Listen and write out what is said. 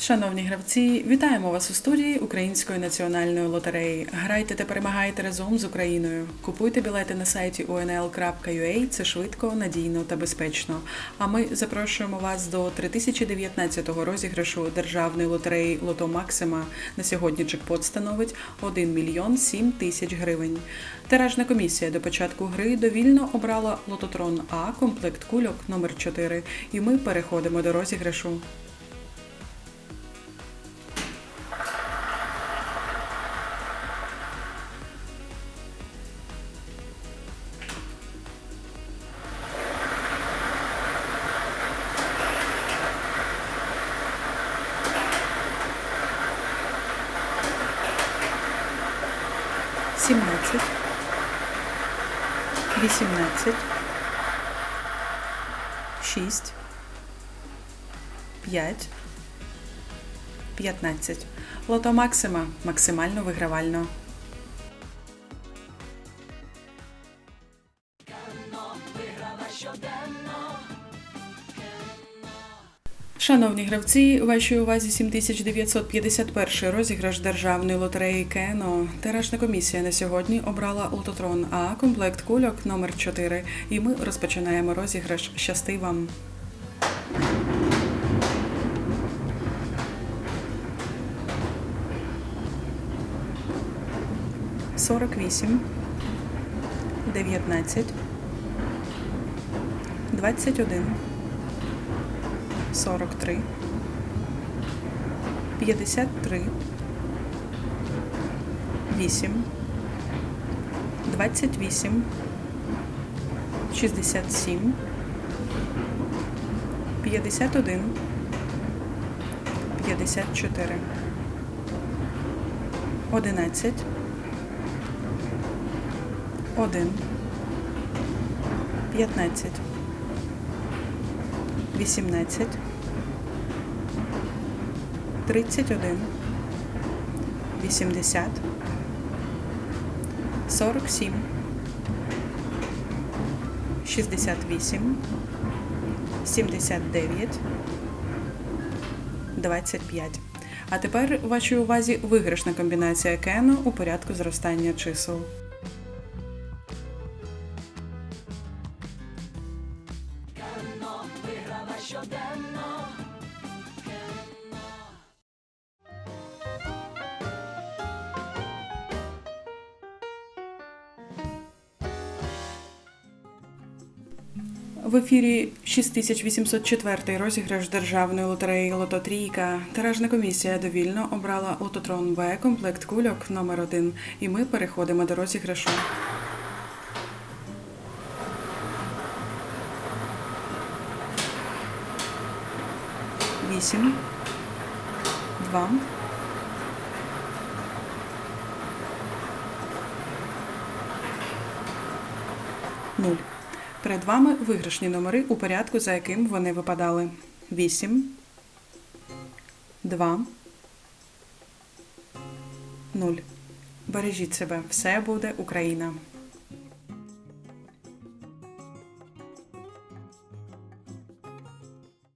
Шановні гравці, вітаємо вас у студії Української національної лотереї. Грайте та перемагайте разом з Україною. Купуйте білети на сайті unl.ua, Це швидко, надійно та безпечно. А ми запрошуємо вас до 3019 розіграшу державної лотереї Лото Максима. На сьогодні джекпот становить 1 мільйон 7 тисяч гривень. Тиражна комісія до початку гри довільно обрала лототрон А комплект кульок номер 4 І ми переходимо до розіграшу. Сімнадцять, вісімнадцять, шість, п'ять, п'ятнадцять. Лото Максима. Максимально вигравально. Шановні гравці, вашій увазі 7951 розіграш державної лотереї Кено. Тиражна комісія на сьогодні обрала лототрон А комплект кульок номер 4 І ми розпочинаємо розіграш. Щасти вам! Сорок вісім, дев'ятнадцять, двадцять один. 43, 53, 8, 28, 67, 51, 54, 11, 1, 15, 18, 31, 80, 47, 68, 79, 25. А тепер вашій увазі виграшна комбінація кену у порядку зростання чисел. В ефірі 6804 розіграш державної лотереї Лототрійка. Тиражна комісія довільно обрала лототрон В комплект кульок номер 1 І ми переходимо до розіграшу. Вісім. Два. Нуль. Перед вами виграшні номери у порядку, за яким вони випадали. 8, 2, 0. Бережіть себе. Все буде Україна.